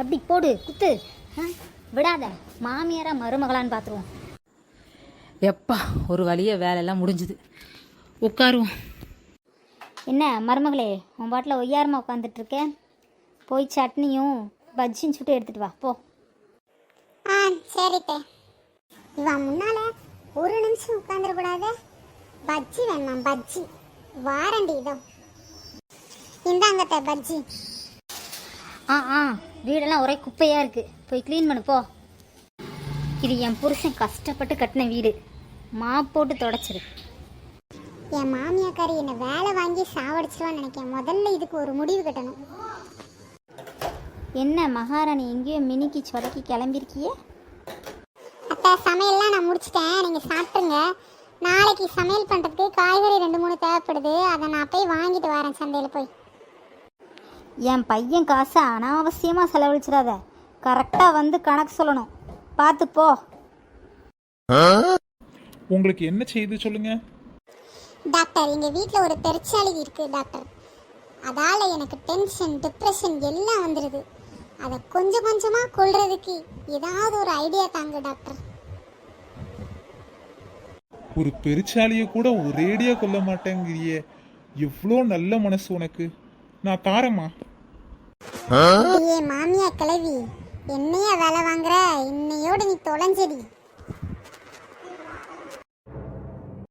அப்படி போடு குத்து. விடாத. மாமியாரா மருமகளான்னு பார்த்துருவோம் எப்பா ஒரு வழிய வேலையெல்லாம் முடிஞ்சுது. உட்காருவோம். என்ன மருமகளே உன் பாட்டில் ஒய்யாரமாக உட்காந்துட்டு இருக்க போய் சட்னியும் பஜ்ஜியும் சுட்டு எடுத்துட்டு வா. போ. ஆ சரித்தே இவன் முன்னால ஒரு நிமிஷம் உட்காந்துடக்கூடாது பஜ்ஜி வேணாம் பஜ்ஜி. வாரண்டி இதோ. இந்தாங்கத்த பஜ்ஜி. ஆ ஆ. வீடெல்லாம் ஒரே குப்பையாக இருக்குது போய் க்ளீன் பண்ணு போ. இது என் புருஷன் கஷ்டப்பட்டு கட்டின வீடு. மாப் போட்டு தொடச்சிரு. என் மாமியாக்காரி என்னை வேலை வாங்கி சாவடிச்சிருவான்னு நினைக்கிறேன். முதல்ல இதுக்கு ஒரு முடிவு கட்டணும். என்ன மகாராணி எங்கேயோ மினிக்கு சொடக்கி கிளம்பிருக்கியே? அத்தை சமையல்லாம் நான் முடிச்சிட்டேன். நீங்கள் சாப்பிட்ருங்க நாளைக்கு சமையல் பண்ணுறதுக்கு காய்கறி ரெண்டு மூணு தேவைப்படுது. அதை நான் போய் வாங்கிட்டு வரேன் சந்தையில் போய். என் பையன் காசை அனாவசியமாக செலவழிச்சிடாத. கரெக்டாக வந்து கணக்கு சொல்லணும். பார்த்து போ. உங்களுக்கு என்ன செய்து சொல்லுங்க? டாக்டர் எங்கள் வீட்டில் ஒரு பெருச்சாளி இருக்குது டாக்டர். அதால் எனக்கு டென்ஷன் டிப்ரெஷன் எல்லாம் வந்துடுது அதை கொஞ்சம் கொஞ்சமாக கொள்றதுக்கு ஏதாவது ஒரு ஐடியா தாங்க டாக்டர். ஒரு பெருச்சாலிய கூட ஒரேடியா கொல்ல மாட்டேங்கிறியே. எவ்வளோ நல்ல மனசு உனக்கு. நான் தாரேம்மா. ஏ மாமியா கிளவி என்னையா வேலை வாங்குற? இன்னையோட நீ தொலைஞ்சடி.